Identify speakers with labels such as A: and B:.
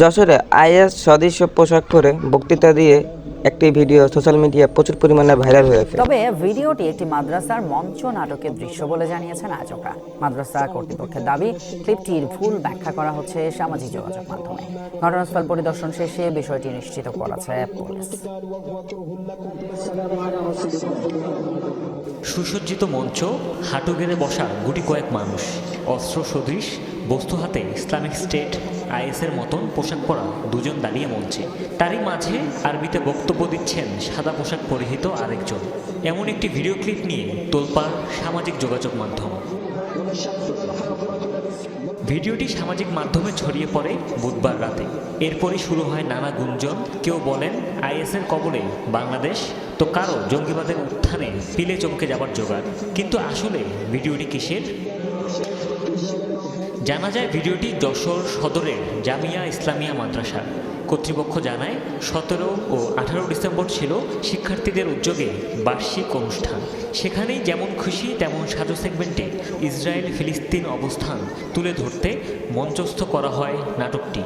A: যশোরে আইএস সদৃশ্য পোশাক পরে বক্তৃতা দিয়ে একটি ভিডিও সোশ্যাল মিডিয়া প্রচুর পরিমাণে ভাইরাল হয়েছে
B: তবে ভিডিওটি একটি মাদ্রাসার মঞ্চ নাটকের দৃশ্য বলে জানিয়েছেন আয়োজকরা। মাদ্রাসা কর্তৃপক্ষের দাবি ক্লিপটির ভুল ব্যাখ্যা করা হচ্ছে সামাজিক যোগাযোগ মাধ্যমে। ঘটনাস্থল পরিদর্শন শেষে বিষয়টি নিশ্চিত করেছে পুলিশ।
C: সুসজ্জিত মঞ্চ হাঁটু গেড়ে বসা গুটি কয়েক মানুষ অস্ত্র সদৃশ বস্তু হাতে ইসলামিক স্টেট, আইএসের মতন পোশাক পরা দুজন দাঁড়িয়ে মঞ্চে। তারই মাঝে আরবিতে বক্তব্য দিচ্ছেন সাদা পোশাক পরিহিত আরেকজন। এমন একটি ভিডিও ক্লিপ নিয়ে তোলপাড় সামাজিক যোগাযোগ মাধ্যম। ভিডিওটি সামাজিক মাধ্যমে ছড়িয়ে পড়ে বুধবার রাতে। এরপরই শুরু হয় নানা গুঞ্জন। কেউ বলেন, আইএসের কবলে বাংলাদেশ তো কারও জঙ্গিবাদের উত্থানে পিলে চমকে যাবার জোগাড়। কিন্তু আসলে ভিডিওটি কিসের? জানা যায় ভিডিওটি যশোর সদরের জামিয়া ইসলামিয়া মাদ্রাসা। কর্তৃপক্ষ জানায়, সতেরো ও আঠারো ডিসেম্বর ছিল শিক্ষার্থীদের উদ্যোগে বার্ষিক অনুষ্ঠান। সেখানেই যেমন খুশি, তেমন সাজো সেগমেন্টে ইসরায়েল ফিলিস্তিন অবস্থান তুলে ধরতে মঞ্চস্থ করা হয় নাটকটি।